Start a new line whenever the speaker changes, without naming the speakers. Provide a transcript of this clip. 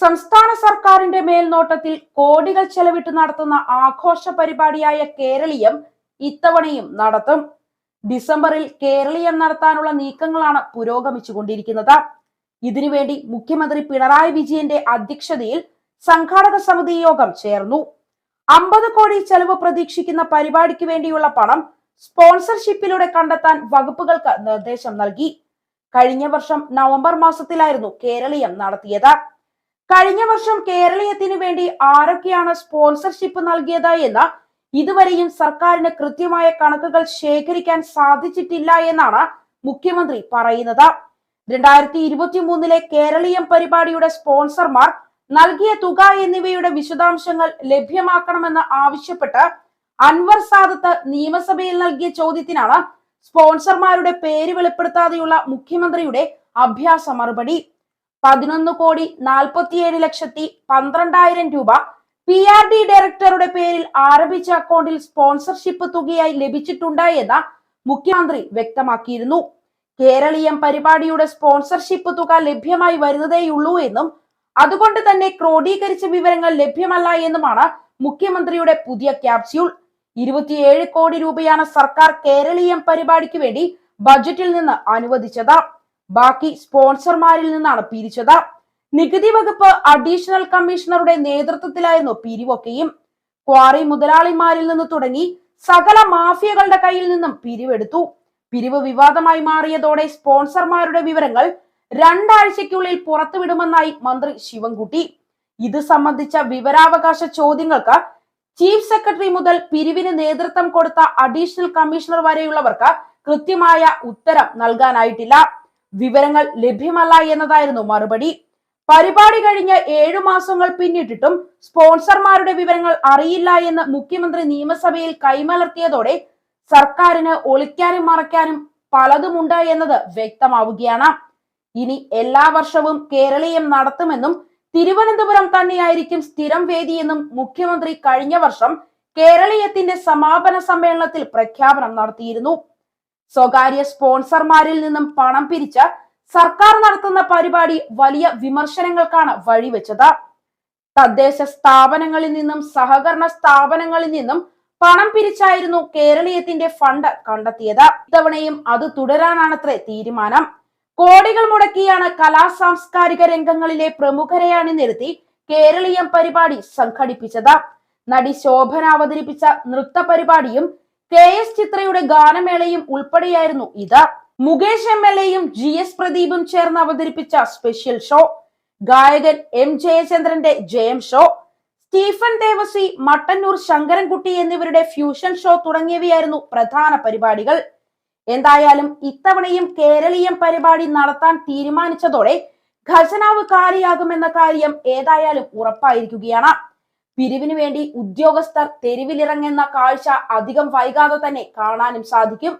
സംസ്ഥാന സർക്കാരിന്റെ മേൽനോട്ടത്തിൽ കോടികൾ ചെലവിട്ട് നടത്തുന്ന ആഘോഷ പരിപാടിയായ കേരളീയം ഇത്തവണയും നടത്തും. ഡിസംബറിൽ കേരളീയം നടത്താനുള്ള നീക്കങ്ങളാണ് പുരോഗമിച്ചുകൊണ്ടിരിക്കുന്നത്. ഇതിനുവേണ്ടി മുഖ്യമന്ത്രി പിണറായി വിജയന്റെ അധ്യക്ഷതയിൽ സംഘാടക സമിതി യോഗം ചേർന്നു. അമ്പത് കോടി ചെലവ് പ്രതീക്ഷിക്കുന്ന പരിപാടിക്ക് വേണ്ടിയുള്ള പണം സ്പോൺസർഷിപ്പിലൂടെ കണ്ടെത്താൻ വകുപ്പുകൾക്ക് നിർദ്ദേശം നൽകി. കഴിഞ്ഞ വർഷം നവംബർ മാസത്തിലായിരുന്നു കേരളീയം നടത്തിയത്. കഴിഞ്ഞ വർഷം കേരളീയത്തിനു വേണ്ടി ആരൊക്കെയാണ് സ്പോൺസർഷിപ്പ് നൽകിയത് എന്ന് ഇതുവരെയും സർക്കാരിന് കൃത്യമായ കണക്കുകൾ ശേഖരിക്കാൻ സാധിച്ചിട്ടില്ല എന്നാണ് മുഖ്യമന്ത്രി പറയുന്നത്. രണ്ടായിരത്തി ഇരുപത്തി മൂന്നിലെ കേരളീയം പരിപാടിയുടെ സ്പോൺസർമാർ നൽകിയ തുക എന്നിവയുടെ വിശദാംശങ്ങൾ ലഭ്യമാക്കണമെന്ന് ആവശ്യപ്പെട്ട് അൻവർ സാദത്ത് നിയമസഭയിൽ നൽകിയ ചോദ്യത്തിനാണ് സ്പോൺസർമാരുടെ പേര് വെളിപ്പെടുത്താതെയുള്ള മുഖ്യമന്ത്രിയുടെ അഭ്യാസ മറുപടി. പതിനൊന്ന് കോടി നാൽപ്പത്തിയേഴ് ലക്ഷത്തി പന്ത്രണ്ടായിരം രൂപ പി ആർ ഡി ഡയറക്ടറുടെ പേരിൽ ആരംഭിച്ച അക്കൗണ്ടിൽ സ്പോൺസർഷിപ്പ് തുകയായി ലഭിച്ചിട്ടുണ്ട് എന്ന് മുഖ്യമന്ത്രി വ്യക്തമാക്കിയിരുന്നു. കേരളീയം പരിപാടിയുടെ സ്പോൺസർഷിപ്പ് തുക ലഭ്യമായി വരുന്നതേയുള്ളൂ എന്നും അതുകൊണ്ട് തന്നെ ക്രോഡീകരിച്ച വിവരങ്ങൾ ലഭ്യമല്ല എന്നുമാണ് മുഖ്യമന്ത്രിയുടെ പുതിയ ക്യാപ്സ്യൂൾ ഇരുപത്തിയേഴ് കോടി രൂപയാണ് സർക്കാർ കേരളീയം പരിപാടിക്ക് വേണ്ടി ബജറ്റിൽ നിന്ന് അനുവദിച്ചത്. ബാക്കി സ്പോൺസർമാരിൽ നിന്നാണ് പിരിച്ചത്. നികുതി വകുപ്പ് അഡീഷണൽ കമ്മീഷണറുടെ നേതൃത്വത്തിലായിരുന്നു പിരിവൊക്കെയും. ക്വാറി മുതലാളിമാരിൽ നിന്ന് തുടങ്ങി സകല മാഫിയകളുടെ കയ്യിൽ നിന്നും പിരിവെടുത്തു. പിരിവ് വിവാദമായി മാറിയതോടെ സ്പോൺസർമാരുടെ വിവരങ്ങൾ രണ്ടാഴ്ചയ്ക്കുള്ളിൽ പുറത്തുവിടുമെന്നായി മന്ത്രി ശിവൻകുട്ടി. ഇത് സംബന്ധിച്ച വിവരാവകാശ ചോദ്യങ്ങൾക്ക് ചീഫ് സെക്രട്ടറി മുതൽ പിരിവിന് നേതൃത്വം കൊടുത്ത അഡീഷണൽ കമ്മീഷണർ വരെയുള്ളവർക്ക് കൃത്യമായ ഉത്തരം നൽകാനായിട്ടില്ല. വിവരങ്ങൾ ലഭ്യമല്ല എന്നതായിരുന്നു മറുപടി. പരിപാടി കഴിഞ്ഞ് ഏഴു മാസങ്ങൾ പിന്നിട്ടിട്ടും സ്പോൺസർമാരുടെ വിവരങ്ങൾ അറിയില്ല എന്ന് മുഖ്യമന്ത്രി നിയമസഭയിൽ കൈമലർത്തിയതോടെ സർക്കാരിന് ഒളിക്കാനും മറയ്ക്കാനും പലതുമുണ്ട് എന്നത് വ്യക്തമാവുകയാണ്. ഇനി എല്ലാ വർഷവും കേരളീയം നടത്തുമെന്നും തിരുവനന്തപുരം തന്നെയായിരിക്കും സ്ഥിരം വേദിയെന്നും മുഖ്യമന്ത്രി കഴിഞ്ഞ വർഷം കേരളീയത്തിന്റെ സമാപന സമ്മേളനത്തിൽ പ്രഖ്യാപനം നടത്തിയിരുന്നു. സ്വകാര്യ സ്പോൺസർമാരിൽ നിന്നും പണം പിരിച്ച സർക്കാർ നടത്തുന്ന പരിപാടി വലിയ വിമർശനങ്ങൾക്കാണ് വഴിവെച്ചത്. തദ്ദേശ സ്ഥാപനങ്ങളിൽ നിന്നും സഹകരണ സ്ഥാപനങ്ങളിൽ നിന്നും പണം പിരിച്ചായിരുന്നു കേരളീയത്തിന്റെ ഫണ്ട് കണ്ടെത്തിയത്. ഇത്തവണയും അത് തുടരാനാണത്രേ തീരുമാനം. കോടികൾ മുടക്കിയാണ് കലാ സാംസ്കാരിക രംഗങ്ങളിലെ പ്രമുഖരെയാണ് അണിനിരത്തി കേരളീയം പരിപാടി സംഘടിപ്പിച്ചത്. നടി ശോഭന അവതരിപ്പിച്ച നൃത്ത പരിപാടിയും കെ എസ് ചിത്രയുടെ ഗാനമേളയും ഉൾപ്പെടെയായിരുന്നു ഇത്. മുകേഷ് എം എൽ എയും ജി എസ് പ്രദീപും ചേർന്ന് അവതരിപ്പിച്ച സ്പെഷ്യൽ ഷോ. ഗായകൻ എം ജയചന്ദ്രന്റെ ജയം ഷോ. സ്റ്റീഫൻ ദേവസി മട്ടന്നൂർ ശങ്കരൻകുട്ടി എന്നിവരുടെ ഫ്യൂഷൻ ഷോ തുടങ്ങിയവയായിരുന്നു പ്രധാന പരിപാടികൾ. എന്തായാലും ഇത്തവണയും കേരളീയം പരിപാടി നടത്താൻ തീരുമാനിച്ചതോടെ ഖജനാവ് കാലിയാകുമെന്ന കാര്യം ഏതായാലും ഉറപ്പായിരിക്കുകയാണ്. പിരിവിനു വേണ്ടി ഉദ്യോഗസ്ഥർ തെരുവിലിറങ്ങുന്ന കാഴ്ച അധികം വൈകാതെ തന്നെ കാണാനും സാധിക്കും.